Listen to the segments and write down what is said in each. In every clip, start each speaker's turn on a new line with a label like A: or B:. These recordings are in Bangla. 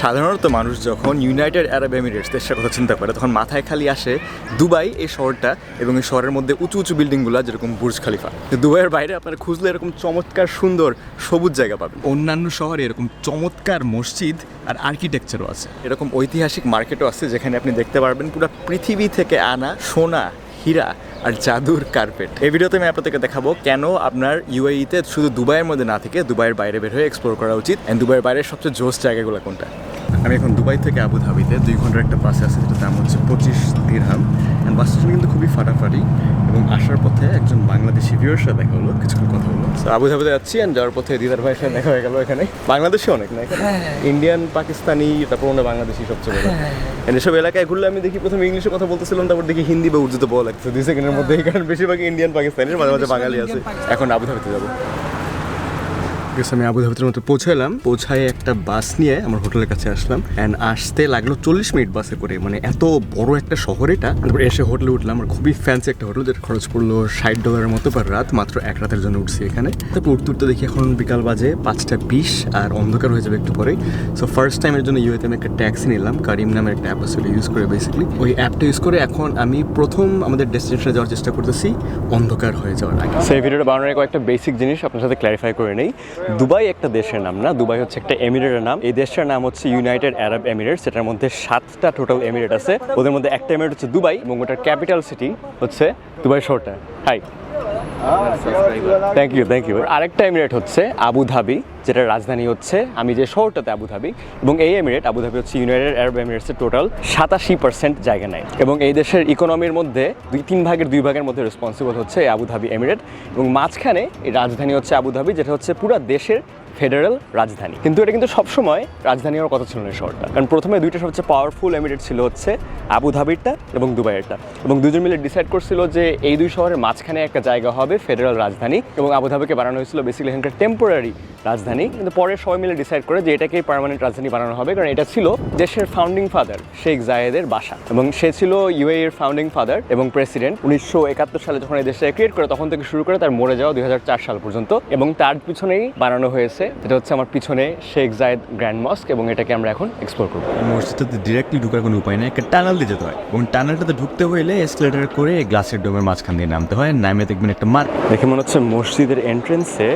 A: সাধারণত মানুষ যখন ইউনাইটেড আরব এমিরেটস, দেশের কথা চিন্তা করে, তখন মাথায় খালি আসে দুবাই এই শহরটা এবং এই শহরের মধ্যে উঁচু উঁচু বিল্ডিংগুলো যেরকম বুর্জ খালিফা। দুবাইয়ের বাইরে আপনারা খুঁজলে এরকম চমৎকার সুন্দর সবুজ জায়গা পাবেন। অন্যান্য শহরে এরকম চমৎকার মসজিদ আর আর্কিটেকচারও আছে। এরকম ঐতিহাসিক মার্কেটও আছে যেখানে আপনি দেখতে পারবেন পুরো পৃথিবী থেকে আনা সোনা হীরা আর জাদুর কার্পেট। এই ভিডিওতে আমি আপনাদেরকে দেখাবো কেন আপনার ইউএইতে শুধু দুবাইয়ের মধ্যে না থেকে দুবাইয়ের বাইরে বের হয়ে এক্সপ্লোর করা উচিত অ্যান্ড দুবাইয়ের বাইরের সবচেয়ে জোস জায়গাগুলো কোনটা? আমি এখন দুবাই থেকে আবুধাবিতে, দুই ঘণ্টার একটা বাসে আছে, যেটার দাম হচ্ছে পঁচিশ দিরহাম বাস স্টেশন কিন্তু খুবই ফাটাফাটি এবং আসার পথে একজন বাংলাদেশি ভিউর সাথে দেখা হলো কিছুক্ষণ কথা হলো। তো আবু ধাবিতে যাচ্ছি অ্যান্ড যাওয়ার পথে দিদার ভাইয়ের সাথে দেখা হয়ে গেল এখানে। বাংলাদেশি অনেক না এখানে? ইন্ডিয়ান পাকিস্তানি তারপর অন্য বাংলাদেশি সবচেয়ে বড়। And এসব এলাকায় ঘুরলে আমি দেখি প্রথমে ইংলিশে কথা বলতেছিলাম তারপর দেখি হিন্দি বা উর্দুতে বলা লাগছে দুই সেকেন্ডের মধ্যে এই কারণ বেশিরভাগ ইন্ডিয়ান পাকিস্তানির মাঝে মাঝে বাঙালি আছে। এখন আবু ধাবিতে যাব। আমি আবু ধাবিতের মতো পৌঁছালাম পৌঁছায় একটা বাস নিয়ে আমার হোটেলের কাছে আসলাম। অ্যান্ড আসতে লাগল চল্লিশ মিনিট বাসে করে। মানে এত বড় একটা শহর এটা। তারপর এসে হোটেলে উঠলাম। আমার খুবই ফ্যান্সি একটা হোটেল। যেটা খরচ পড়ল ষাট ডলারের মতো পার রাত। মাত্র এক রাতের জন্য উঠছি এখানে। তারপর উঠতে উঠতে দেখি এখন বিকাল বাজে পাঁচটা বিশ। আর অন্ধকার হয়ে যাবে একটু পরেই। সো ফার্স্ট টাইমের জন্য ইউএতে আমি একটা ট্যাক্সি নিলাম। কারিম নামের একটা অ্যাপ আছে। ইউজ করে বেসিক্যালি ওই অ্যাপটা ইউজ করে এখন আমি প্রথম আমাদের ডেস্টিনেশনে যাওয়ার চেষ্টা করতেছি। অন্ধকার হয়ে যাওয়ার আগে। সেই ভিডিওটা বানানোর কয়েকটা বেসিক জিনিস আপনার সাথে ক্ল্যারিফাই করে নেই। দুবাই একটা দেশের নাম না, দুবাই হচ্ছে একটা এমিরেটের নাম। এই দেশটার নাম হচ্ছে ইউনাইটেড আরব এমিরেট সেটার মধ্যে সাতটা টোটাল এমিরেট আছে। ওদের মধ্যে একটা এমিরেট হচ্ছে দুবাই এবং ওটার ক্যাপিটাল সিটি হচ্ছে দুবাই শহরটা। Hi thank you thank you আরেকটা এমিরেট হচ্ছে আবু ধাবি যেটার রাজধানী হচ্ছে আমি যে শহরটাতে আবু ধাবি এবং এই এমিরেট আবু ধাবি হচ্ছে ইউনাইটেড আরব এমিরেটসের টোটাল সাতাশি পার্সেন্ট জায়গা নেয়। এবং এই দেশের ইকোনমির মধ্যে দুই তিন ভাগের দুই ভাগের মধ্যে রেসপন্সিবল হচ্ছে এই আবু ধাবি এমিরেট এবং মাঝখানে এই রাজধানী হচ্ছে আবু ধাবি যেটা হচ্ছে পুরো দেশের ফেডারেল রাজধানী। কিন্তু এটা কিন্তু সবসময় রাজধানী হওয়ার কথা ছিল না শহরটা। কারণ প্রথমে দুইটা সবচেয়ে পাওয়ারফুল এমিরেট ছিল হচ্ছে আবু ধাবিরটা এবং দুবাইয়েরটা এবং দুজন মিলে ডিসাইড করছিল যে এই দুই শহরের মাঝখানে একটা জায়গা হবে ফেডারেল রাজধানী এবং আবু ধাবিকে বানানো হয়েছিল বেসিক্যালি এখানকার টেম্পোরারি রাজধানী। কিন্তু পরে সবাই মিলে ডিসাইড করে যে এটাকেই পার্মানেন্ট রাজধানী বানানো হবে, কারণ এটা ছিল দেশের ফাউন্ডিং ফাদার শেখ জায়েদের বাসা। এবং সে ছিল ইউএ এর ফাউন্ডিং ফাদার এবং প্রেসিডেন্ট উনিশশো একাত্তর সালে যখন এই দেশটা ক্রিয়েট করে, তখন থেকে শুরু করে তার মরে যাওয়া দুই হাজার চার সাল পর্যন্ত। এবং তার পিছনেই বানানো হয়েছে যেটা হচ্ছে আমার পিছনে শেখ জায়েদ গ্র্যান্ড মস্ক এবং এটাকে আমরা এখন এক্সপ্লোর করব।
B: মসজিদটাতে ডিরেক্টলি ঢুকার কোনো উপায় নেই একটা টানেল দিয়ে যেতে হয় এবং টানেলটাতে ঢুকতে হইলে এসকেলেটার করে গ্লাসের ডোমের মাঝখান দিয়ে নামতে হয় নামে দেখবেন একটা মার্ক
A: দেখে মনে হচ্ছে মসজিদের এন্ট্রেন্সে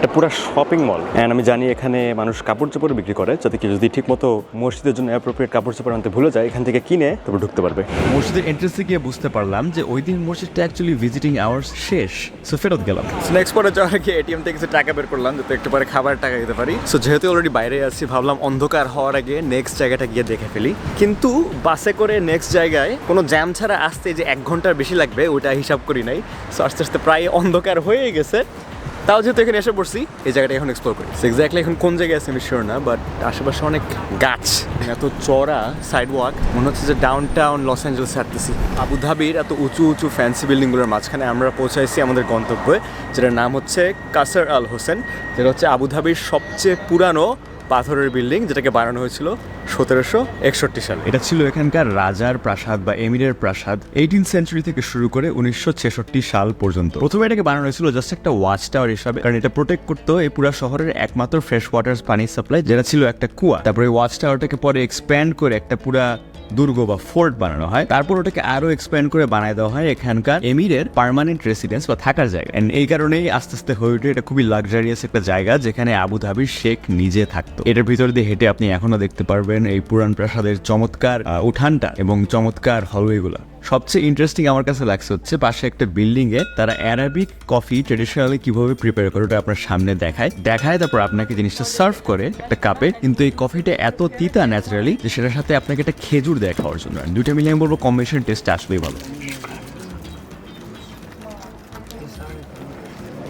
A: একটা পুরো শপিং মল অ্যান্ড আমি জানি এখানে মানুষ কাপড় চোপড় বিক্রি করে। যাতে কেউ যদি ঠিকমতো মসজিদের জন্য অ্যাপ্রোপ্রিয়েট কাপড় চোপড় আনতে ভুলে যায় এখান থেকে কিনে তারপর ঢুকতে পারবে।
B: মসজিদের এন্ট্রেন্সে গিয়ে বুঝতে পারলাম যে ওই দিন মসজিদটা অ্যাকচুয়ালি ভিজিটিং আওয়ার্স শেষ। সো ফেরত গেলাম।
A: নেক্সট পরে যাওয়ার আগে এটিএম থেকে কিছু টাকা বের করলাম যাতে একটু পরে খাবার টাকা দিতে পারি। সো যেহেতু অলরেডি বাইরে আছি ভাবলাম অন্ধকার হওয়ার আগে নেক্সট জায়গাটা গিয়ে দেখে ফেলি। কিন্তু বাসে করে নেক্সট জায়গায় কোনো জ্যাম ছাড়া আসতে যে এক ঘণ্টার বেশি লাগবে ওটা হিসাব করি নাই। সো আস্তে আস্তে প্রায় অন্ধকার হয়ে গেছে। তাও যেহেতু এখানে এসে পড়ছি, এই জায়গাটা এখন এক্সপ্লোর করি। এক্স্যাক্টলি এখন কোন জায়গায় আছে আমি শিওর না বাট আশেপাশে অনেক গাছ, এত চড়া সাইড ওয়াক মনে হচ্ছে যে ডাউন টাউন লস অ্যাঞ্জেলস হাঁটতেছি আবুধাবির এত উঁচু উঁচু ফ্যান্সি বিল্ডিংগুলোর মাঝখানে আমরা পৌঁছাইছি আমাদের গন্তব্যে, যেটার নাম হচ্ছে কাসার আল হোসেন যেটা হচ্ছে আবুধাবির সবচেয়ে পুরানো পাথরের বিল্ডিং যেটাকে বানানো হয়েছিল সতেরোশো একষট্টি সাল।
B: এটা ছিল এখানকার রাজার প্রাসাদ বা এমিরের প্রাসাদ এইটিন সেঞ্চুরি থেকে শুরু করে উনিশশো ছেষট্টি সাল পর্যন্ত। প্রথমে এটাকে বানানো হয়েছিল জাস্ট একটা ওয়াচ টাওয়ার হিসাবে, কারণ এটা প্রোটেক্ট করতো এই পুরা শহরের একমাত্র ফ্রেশ ওয়াটার পানি সাপ্লাই যেটা ছিল একটা কুয়া। তারপরে ওয়াচ টাওয়ারটাকে পরে এক্সপ্যান্ড করে একটা পুরা দুর্গ বা ফোর্ট বানানো হয়। তারপর ওটাকে আরও এক্সপ্যান্ড করে বানায় দেওয়া হয় এখানকার এমিরের পার্মানেন্ট রেসিডেন্স বা থাকার জায়গা। এন্ড এই কারণেই আস্তে আস্তে হয়ে ওঠে, এটা খুবই লাক্সারিয়াস একটা জায়গা যেখানে আবু ধাবির শেখ নিজে থাকতো। এটার ভিতর দিয়ে হেঁটে আপনি এখনও দেখতে পারবেন এই পুরান প্রাসাদের চমৎকার উঠানটা এবং চমৎকার হলওয়েগুলো সবচেয়ে ইন্টারেস্টিং আমার কাছে লাগছে হচ্ছে পাশে একটা বিল্ডিং এ তারা অ্যারাবিক কফি ট্রেডিশনালি কীভাবে প্রিপেয়ার করে ওটা আপনার সামনে দেখায়। দেখায়, তারপর আপনাকে জিনিসটা সার্ভ করে একটা কাপে কিন্তু এই কফিটা এত তিতা ন্যাচারালি যে সেটার সাথে আপনাকে একটা খেজুর দেয় খাওয়ার জন্য। দুইটা মিলিয়ে আমি বলব কম্বিনেশন টেস্ট আসলেই ভালো।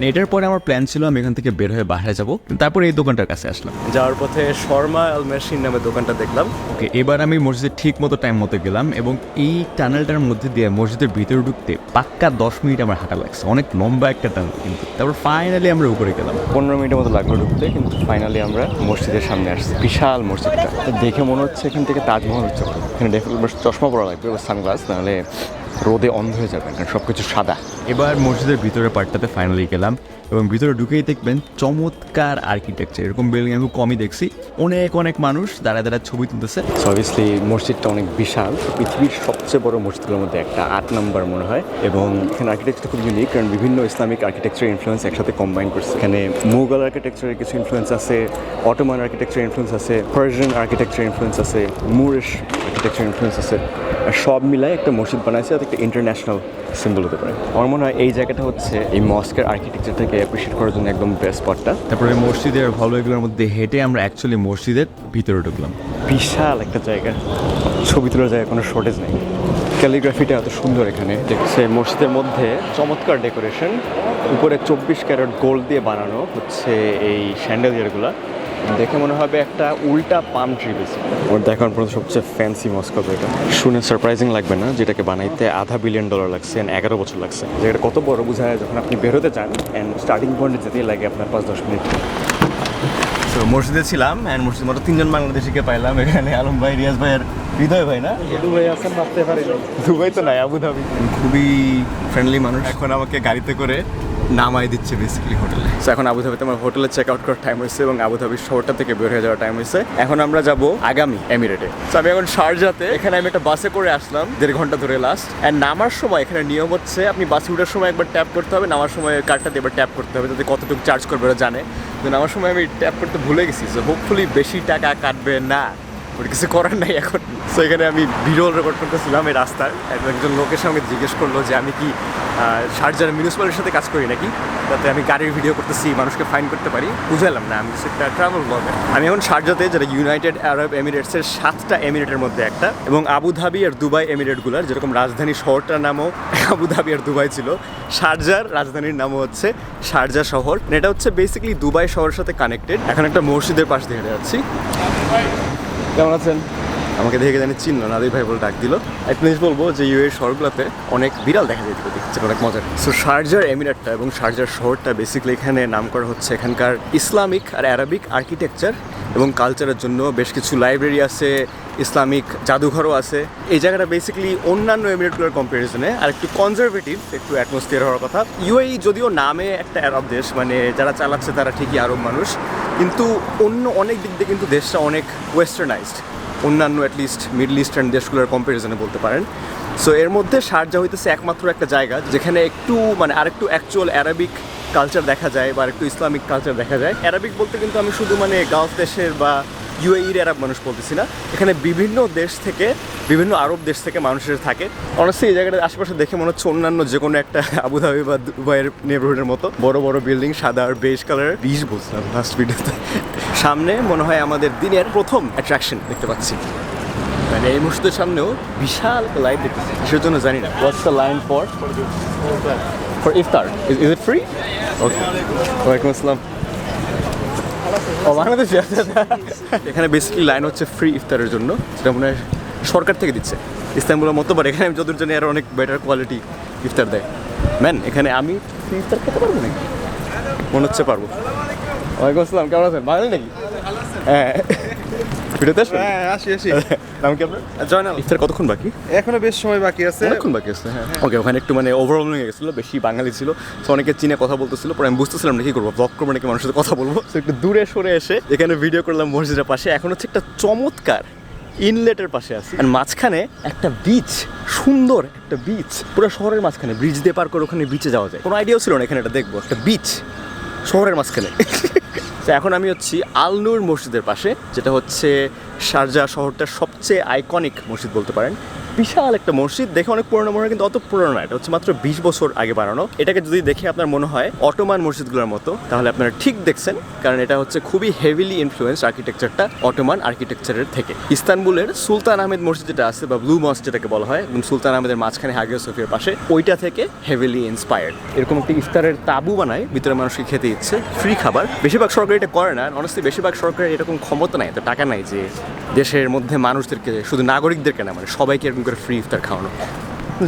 B: এটার পরে আমার প্ল্যান ছিল আমি এখান থেকে বের হয়ে বাইরে যাব। তারপর এই দোকানটার কাছে আসলাম।
A: যাওয়ার পথে শর্মা আল মেশিন নামে দোকানটা দেখলাম।
B: ওকে এবার আমি মসজিদের ঠিক মতো টাইম মতো গেলাম এবং এই টানেলটার মধ্যে দিয়ে মসজিদের ভিতরে ঢুকতে পাক্কা দশ মিনিট আমার হাঁটা লাগছে। অনেক লম্বা একটা টানেল কিন্তু। তারপর ফাইনালি আমরা উপরে গেলাম।
A: পনেরো মিনিটের মতো লাগল ঢুকতে কিন্তু ফাইনালি আমরা মসজিদের সামনে আসছি বিশাল মসজিদটা। দেখে মনে হচ্ছে এখান থেকে তাজমহল হচ্ছে। এখানে চশমা পরা লাগবে সানগ্লাস নাহলে রোদে অন্ধ হয়ে যাবেন কারণ সব কিছু সাদা।
B: এবার মসজিদের ভিতরে পার্টটাতে ফাইনালি গেলাম এবং ভিতরে ঢুকেই দেখবেন চমৎকার আর্কিটেকচার এরকম বিল্ডিং আমি খুব কমই দেখছি। অনেক অনেক মানুষ দাঁড়ায় দাঁড়ায় ছবি তুলতেছে।
A: অবভিয়াসলি মসজিদটা অনেক বিশাল। পৃথিবীর সবচেয়ে বড় মসজিদগুলোর মধ্যে একটা আট নম্বর মনে হয়। এবং এখানে আর্কিটেকচার খুব ইউনিক কারণ বিভিন্ন ইসলামিক আর্কিটেকচার ইনফ্লুয়েন্স একসাথে কম্বাইন করছে। এখানে মুঘল আর্কিটেকচারের কিছু ইনফ্লুয়েন্স আছে অটোমান আর্কিটেকচার ইনফ্লুয়েন্স আছে পার্সিয়ান আর্কিটেকচার ইনফ্লুয়েন্স আছে মুরিশ আর্কিটেকচার ইনফ্লুয়েন্স আছে। আর সব মিলাই একটা মসজিদ বানাইছে যাতে একটা ইন্টারন্যাশনাল সিম্বল হতে পারে। আমার মনে হয় এই জায়গাটা হচ্ছে এই মস্কের আর্কিটেকচারটাকে অ্যাপ্রিসিয়েট করার জন্য একদম বেস্ট স্পটটা
B: তারপরে মসজিদের হলওয়েগুলোর মধ্যে হেঁটে আমরা অ্যাকচুয়ালি মসজিদের ভিতরে ঢুকলাম।
A: বিশাল একটা জায়গা। ছবি তোলার জায়গায় কোনো শর্টেজ নেই। ক্যালিগ্রাফিটা এত সুন্দর এখানে। দেখছে মসজিদের মধ্যে চমৎকার ডেকোরেশন উপরে চব্বিশ ক্যারেট গোল্ড দিয়ে বানানো হচ্ছে এই স্যান্ডেলিয়ারগুলো দেখে মনে হবে একটা উল্টা পাম ট্রি বেশি। ওর দেখার পর্যন্ত সবচেয়ে ফ্যান্সি মস্ক এটা। শুনে সারপ্রাইজিং লাগবে না যেটাকে বানাইতে আধা বিলিয়ন ডলার লাগছে and এগারো বছর লাগছে। যেটা কত বড় বোঝায় যখন আপনি বেরোতে চান অ্যান্ড স্টার্টিং পয়েন্টে যেতেই লাগে আপনার পাঁচ দশ মিনিট।
B: তো মসজিদে ছিলাম অ্যান্ড মসজিদ মতো তিনজন বাংলাদেশিকে পাইলাম এখানে আলম ভাই রিয়াজ ভাই আর হৃদয় ভাই না?
A: দুবাই আছেন ভাবতে পারি দুবাই তো নাই আবুধাবি।
B: খুবই ফ্রেন্ডলি মানুষ। এখন আমাকে গাড়িতে করে নামাই দিচ্ছে বেসিক্যালি হোটেলে
A: So, এখন আবুধাবিতে আমার হোটেলে চেক আউট করার টাইম হয়েছে এবং আবুধাবি শহরটা থেকে বের হয়ে যাওয়ার টাইম হয়েছে। এখন আমরা যাব আগামী এমিরেটে So, আমি এখন শারজাতে এখানে আমি একটা বাসে করে আসলাম দেড় ঘণ্টা ধরে লাস্ট অ্যান্ড নামার সময় এখানে নিয়ম হচ্ছে আপনি বাসে উঠার সময় একবার ট্যাপ করতে হবে নামার সময় কার্ডটা দিয়ে এবার ট্যাপ করতে হবে যাতে কতটুকু চার্জ করবে ওরা জানে। তো নামার সময় আমি ট্যাপ করতে ভুলে গেছি সো হোপফুলি বেশি টাকা কাটবে না। ওর কিছু করার নাই এখন। সো এখানে আমি ভিডিও রেকর্ড করতেছিলাম এই রাস্তার একজন লোকের সঙ্গে জিজ্ঞেস করল যে, আমি কি শারজার মিউনিসিপ্যালিটির সাথে কাজ করি নাকি? তাতে আমি গাড়ির ভিডিও করতেছি, মানুষকে ফাইন করতে পারি। বুঝালাম না, আমি একটা ট্রাভেল ব্লগার আমি এখন শারজাতে যেটা ইউনাইটেড আরব এমিরেটসের সাতটা এমিরেটের মধ্যে একটা এবং আবুধাবি আর দুবাই এমিরেটগুলোর যেরকম রাজধানী শহরটার নামও আবুধাবি আর দুবাই ছিল শারজার রাজধানীর নামও হচ্ছে শারজা শহর। এটা হচ্ছে বেসিক্যালি দুবাই শহরের সাথে কানেক্টেড এখন একটা মসজিদের পাশ দিয়ে যাচ্ছি। কেমন আছেন? আমাকে দেখে জানি চিনল নাদির ভাই বলে ডাক দিল। একটা জিনিস বলব যে ইউ এর শহরগুলোতে অনেক বিড়াল দেখা যায় দেখছে অনেক মজার। সো শারজার এমিরাটটা এবং শারজার শহরটা বেসিক্যালি এখানে নাম করা হচ্ছে এখানকার ইসলামিক আর অ্যারাবিক আর্কিটেকচার এবং কালচারের জন্য বেশ কিছু লাইব্রেরি আছে, ইসলামিক জাদুঘরও আছে। এই জায়গাটা বেসিক্যালি অন্যান্য এমিরেটগুলোর কম্পারিজনে আর একটু কনজারভেটিভ একটু অ্যাটমসফিয়ার হওয়ার কথা। ইউএই যদিও নামে একটা আরব দেশ মানে যারা চালাচ্ছে তারা ঠিকই আরব মানুষ, কিন্তু অন্য অনেক দিক দিয়ে কিন্তু দেশটা অনেক ওয়েস্টার্নাইজড অন্যান্য অ্যাটলিস্ট মিডল ইস্টার্ন দেশগুলোর কম্পারিজনে বলতে পারেন। সো এর মধ্যে শারজা হইতেছে একমাত্র একটা জায়গা, যেখানে একটু মানে আরেকটু অ্যাকচুয়াল অ্যারাবিক কালচার দেখা যায় বা একটু ইসলামিক কালচার দেখা যায়। অ্যারাবিক বলতে কিন্তু আমি শুধু মানে গালফ দেশের বা ইউএইর আরব মানুষ বলতেছি না। এখানে বিভিন্ন দেশ থেকে, বিভিন্ন আরব দেশ থেকে মানুষের থাকে। অনেস্টলি এই জায়গাটা আশেপাশে দেখে মনে হচ্ছে অন্যান্য যে কোনো একটা আবুধাবি বা দুবাইয়ের নেবারহুডের মতো। বড় বড় বিল্ডিং সাদা আর বেশ কালারের বিষ বুঝলাম লাস্ট ভিডিওতে সামনে মনে হয় আমাদের দিনের প্রথম অ্যাট্রাকশন দেখতে পাচ্ছি। মানে এই মসজিদের সামনেও বিশাল লাইন দেখতেছি। কিসের জন্য জানি না। What's the line for for iftar is it free okay ওয়ালাইকুম আসসালাম ও বাংলাদেশে। এখানে বেসিক্যালি লাইন হচ্ছে ফ্রি ইফতারের জন্য সেটা মনে হয় সরকার থেকে দিচ্ছে। ইস্তানবুলের মতো বাট এখানে আমি যতদূর জানি আরও অনেক বেটার কোয়ালিটি ইফতার দেয়। ম্যান এখানে আমি ফ্রি ইফতার খেতে পারব নাকি? মনে হচ্ছে পারব। ওয়ালাইকুম আসসালাম কেমন আছেন? বাঙালি নাকি? হ্যাঁ। ভিডিওতে আসবেন?
C: হ্যাঁ আসি আসি।
A: নাম কি আপনার?
C: জয়নাল।
A: ইফতার কতক্ষণ বাকি?
C: এখনও বেশ সময় বাকি আছে।
A: অনেকক্ষণ বাকি আছে হ্যাঁ। ওকে ওখানে একটু মানে ওভারঅল হয়ে গেছিল বেশি বাঙালি ছিল। তো অনেকে চীনে কথা বলতেছিল পরে আমি বুঝতেছিলাম না কি করব। ব্লগ করব নাকি মানুষের সাথে কথা বলব? তো একটু দূরে সরে এসে এখানে ভিডিও করলাম মসজিদের পাশে। এখন হচ্ছে একটা চমৎকার ইনলেটের পাশে আছি। আর মাঝখানে একটা বিচ সুন্দর একটা বিচ পুরো শহরের মাঝখানে ব্রিজ দিয়ে পার করে ওখানে বিচে যাওয়া যায়। কোনো আইডিয়াও ছিল না এখানে এটা দেখব একটা বিচ শহরের মাঝখানে। তো এখন আমি হচ্ছি আলনুর মসজিদের পাশে, যেটা হচ্ছে শারজা শহরটার সবচেয়ে আইকনিক মসজিদ বলতে পারেন। বিশাল একটা মসজিদ। দেখে অনেক পুরনো মনে হয়, কিন্তু অত পুরনো না। এটা হচ্ছে মাত্র বিশ বছর আগে বানানো। এটাকে যদি দেখে আপনার মনে হয় অটোমান মসজিদগুলোর মতো, তাহলে আপনারা ঠিক দেখছেন, কারণ এটা হচ্ছে খুবই হেভিলি ইনফ্লুয়েন্স আর্কিটেকচারটা অটোমান আর্কিটেকচারের থেকে। ইস্তানবুলের সুলতান আহমেদ মসজিদ যেটা আছে, বা ব্লু মসজিদ যেটাকে বলা হয়, এবং সুলতান আহমেদের মাঝখানে হাগিয়া সোফিয়ার পাশে, ওইটা থেকে হেভিলি ইন্সপায়ার্ড এরকম একটি ইফতারের তাবু বানায়, ভিতরে মানুষকে খেতে ইচ্ছে ফ্রি খাবার। বেশিরভাগ সরকার এটা করে না। অনেস্টলি বেশিরভাগ সরকারের এরকম ক্ষমতা নাই তো টাকা নাই যে দেশের মধ্যে মানুষদেরকে, শুধু নাগরিকদেরকে না মানে সবাইকে এরকম করে ফ্রি ইফতার খাওয়ানো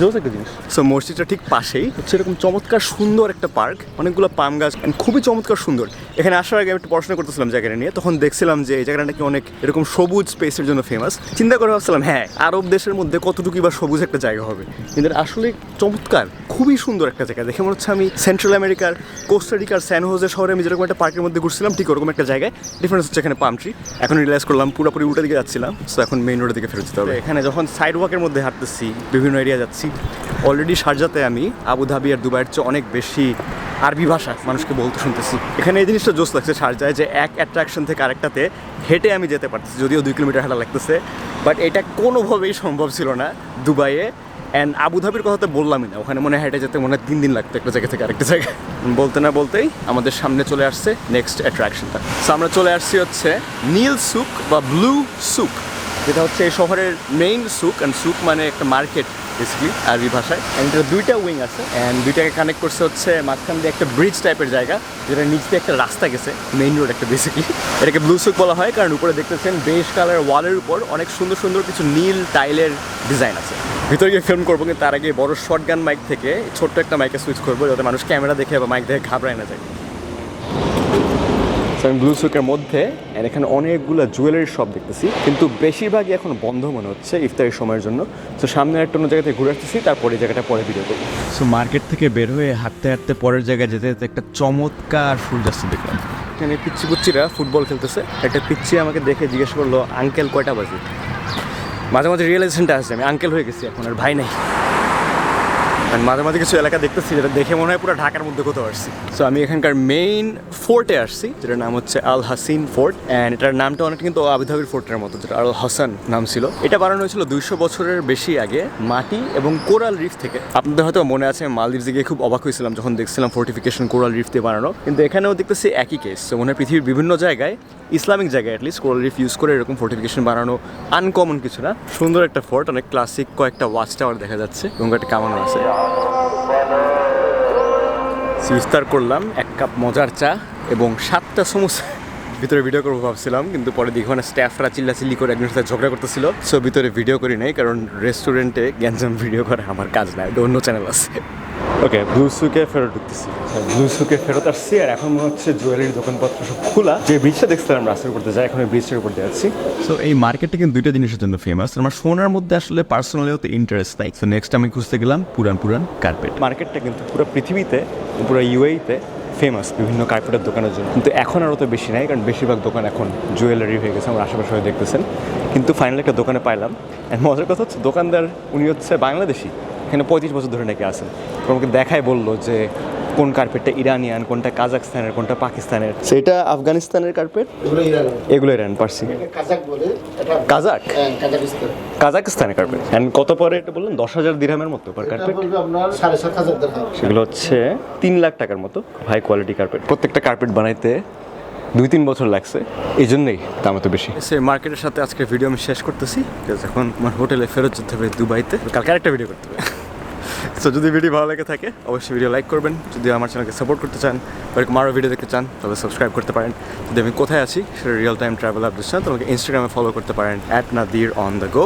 A: জোস একটা জিনিস? সো মসজিদটা ঠিক পাশেই। হচ্ছে এরকম চমৎকার সুন্দর একটা পার্ক। অনেকগুলো পাম গাছ খুবই চমৎকার সুন্দর। এখানে আসার আগে আমি একটু পড়াশোনা করতেছিলাম জায়গাটা নিয়ে। তখন দেখছিলাম যে এই জায়গাটা নাকি অনেক এরকম সবুজ স্পেসের জন্য ফেমাস চিন্তা করে ভাবছিলাম হ্যাঁ আরব দেশের মধ্যে কতটুকু বা সবুজ একটা জায়গা হবে? কিন্তু আসলে চমৎকার খুবই সুন্দর একটা জায়গা। দেখে মনে হচ্ছে আমি সেন্ট্রাল আমেরিকার কোস্টারিকার স্যান হোজে শহরে আমি যেরকম একটা পার্কের মধ্যে ঘুরছিলাম ঠিক ওরকম একটা জায়গায়। ডিফারেন্স হচ্ছে এখানে পাম ট্রি এখন রিয়েলাইজ করলাম পুরোপুরি উল্টা দিকে যাচ্ছিলাম। সো এখন মেইন রোডের দিকে ফেরত যেতে হবে। এখানে যখন সাইড ওয়াকের মধ্যে হাঁটতেছি বিভিন্ন এরিয়া যাচ্ছি অলরেডি শারজাতে আমি আবুধাবি আর দুবাইয়ের চেয়ে অনেক বেশি আরবি ভাষা মানুষকে বলতে শুনতেছি। এখানে এই জিনিসটা জোস লাগছে শারজায় যে এক অ্যাট্রাকশন থেকে আরেকটাতে হেঁটে আমি যেতে পারতেছি, যদিও দুই কিলোমিটার হাঁটা লাগতেছে। বাট এটা কোনোভাবেই সম্ভব ছিল না দুবাইয়ে। অ্যান্ড আবুধাবির কথা তো বললামই না, ওখানে মনে হেঁটে যেতে মনে হয় তিন দিন লাগতো একটা জায়গা থেকে আরেকটা জায়গায় বলতে না বলতেই আমাদের সামনে চলে আসছে নেক্সট অ্যাট্রাকশনটা সো আমরা চলে আসছি হচ্ছে নীল সুক বা ব্লু সুক যেটা হচ্ছে এই শহরের মেইন সুক অ্যান্ড সুক মানে একটা মার্কেট বেসিকলি আরবি ভাষায়। অ্যান্ড এটা দুইটা উইং আছে। অ্যান্ড দুইটাকে কানেক্ট করছে হচ্ছে মাঝখান দিয়ে একটা ব্রিজ টাইপের জায়গা যেটা নিচ দিয়ে একটা রাস্তা গেছে মেইন রোড একটা বেসিকলি এটাকে ব্লু সুক বলা হয় কারণ উপরে দেখতেছেন বেশ কালার ওয়ালের উপর অনেক সুন্দর সুন্দর কিছু নীল টাইলের ডিজাইন আছে। ভিতরে গিয়ে ফিল্ম করব কিন্তু তার আগে বড় শর্ট গান মাইক থেকে ছোট্ট একটা মাইকে সুইচ করব যাতে মানুষ ক্যামেরা দেখে বা মাইক দেখে ঘাবড়ায় না যায়। আমি ব্লু সুকের মধ্যে এখানে অনেকগুলো জুয়েলারি শপ দেখতেছি কিন্তু বেশিরভাগই এখন বন্ধ মনে হচ্ছে ইফতারের সময়ের জন্য। তো সামনে একটা অন্য জায়গাতে ঘুরে আসতেছি তারপরে জায়গাটা পরে ভিডিও করব।
B: সো মার্কেট থেকে বের হয়ে হাঁটতে হাঁটতে পরের জায়গায় যেতে যেতে একটা চমৎকার সূর্যাস্ত দেখলাম।
A: এখানে পিচ্ছি পুচ্ছিরা ফুটবল খেলতেছে। একটা পিচ্ছি আমাকে দেখে জিজ্ঞেস করল আঙ্কেল কয়টা বাজে? মাঝে মাঝে রিয়েলাইজেশনটা আসছে আমি আঙ্কেল হয়ে গেছি এখন আর ভাই নাই। মাঝে মাঝে কিছু এলাকা দেখতেছি যেটা দেখে মনে হয় পুরো ঢাকার মধ্যে কোথাও আসছি। সো আমি এখানকার মেইন ফোর্টে আসছি, যেটার নাম হচ্ছে আল হাসিন ফোর্ট অ্যান্ড এটার নামটা অনেকটা কিন্তু আবুধাবির ফোর্টের মতো, যেটা আল হাসান নাম ছিল। এটা বানানো হয়েছিল দুইশো বছরের বেশি আগে মাটি এবং কোরাল রিফ থেকে। আপনাদের হয়তো মনে আছে মালদ্বীপে গিয়ে খুব অবাক হয়েছিলাম যখন দেখছিলাম ফোর্টিফিকেশন কোরাল রিফ দিয়ে বানানো। কিন্তু এখানেও দেখতেছি একই কেস মনে হয় পৃথিবীর বিভিন্ন জায়গায়, ইসলামিক জায়গায় অ্যাটলিস্ট কোরাল রিফ ইউজ করে এরকম ফোর্টিফিকেশন বানানো আনকমন কিছু না। সুন্দর একটা ফোর্ট অনেক ক্লাসিক কয়েকটা ওয়াচ টাওয়ার দেখা যাচ্ছে এবং একটা কামানো আছে। ইফতার করলাম, এক কাপ মজার চা এবং সাতটা সমোসা। ভিতরে ভিডিও করব ভাবছিলাম, কিন্তু পরে দেখি মানে স্টাফরা চিল্লাচিল্লি করে একজনের সাথে ঝগড়া করতেছিল। সো ভিতরে ভিডিও করি নাই, কারণ রেস্টুরেন্টে গ্যাঞ্জাম ভিডিও করা আমার কাজ না অন্য চ্যানেল আছে। ওকে ব্লু সুকে ফেরত ঢুকতেছি। ব্লু সুকে ফেরত আসছি আর এখন মনে হচ্ছে জুয়েলারির দোকানপত্র সব খোলা। যে ব্রিজটা দেখছিলাম রাস্তার উপর দিয়ে যাই এখন ব্রিজটার উপর দিয়ে যাচ্ছি।
B: সো এই মার্কেটটা কিন্তু দুইটা জিনিসের জন্য ফেমাস আমার সোনার মধ্যে আসলে পার্সোনালিও তো ইন্টারেস্ট নাই। সো নেক্সট আমি খুঁজতে গেলাম পুরান পুরান কার্পেট
A: মার্কেটটা কিন্তু পুরো পৃথিবীতে পুরো ইউএইতে ফেমাস বিভিন্ন কার্পেটের দোকানের জন্য। কিন্তু এখন আর অত বেশি নাই কারণ বেশিরভাগ দোকান এখন জুয়েলারি হয়ে গেছে আমার আশেপাশে হয়ে দেখতেছেন। কিন্তু ফাইনালি একটা দোকানে পাইলাম। অ্যান্ড মজার কথা হচ্ছে দোকানদার উনি হচ্ছে বাংলাদেশি। এখানে পঁয়ত্রিশ বছর ধরে নাকি আছেন। তো আমাকে দেখায় বলল যে কোন কার্পেটটা ইরানিয়ান কোনটা কাজাকস্তানের কোনটা পাকিস্তানের। সেটা আফগানিস্তানের কার্পেট
C: এগুলো ইরান।
A: পারছি
C: কাজাক বলে এটা
A: কাজাক
C: কাজাকিস্তান
A: কাজাকস্তানের কার্পেট অ্যান্ড কত পরে এটা বললেন? দশ হাজার দিরহামের মতো পার কার্পেট সেগুলো হচ্ছে তিন লাখ টাকার মতো হাই কোয়ালিটি কার্পেট প্রত্যেকটা কার্পেট বানাইতে দুই তিন বছর লাগছে। এই জন্যই দাম এত বেশি। সে মার্কেটের সাথে আজকে ভিডিও আমি শেষ করতেছি। এখন আমার হোটেলে ফেরত যেতে হবে দুবাইতে। কালকে আরেকটা ভিডিও করতে হবে। সো যদি ভিডিও ভালো লাগে থাকে, অবশ্যই ভিডিও লাইক করবেন। যদি আমার চ্যানেলকে সাপোর্ট করতে চান, বা এরকম আরও ভিডিও দেখতে চান তবে সাবস্ক্রাইব করতে পারেন। যদি আমি কোথায় আছি, সেটা রিয়েল টাইম ট্রাভেল আপডেট চান তোমাকে ইনস্টাগ্রামে ফলো করতে পারেন at Nadir on the go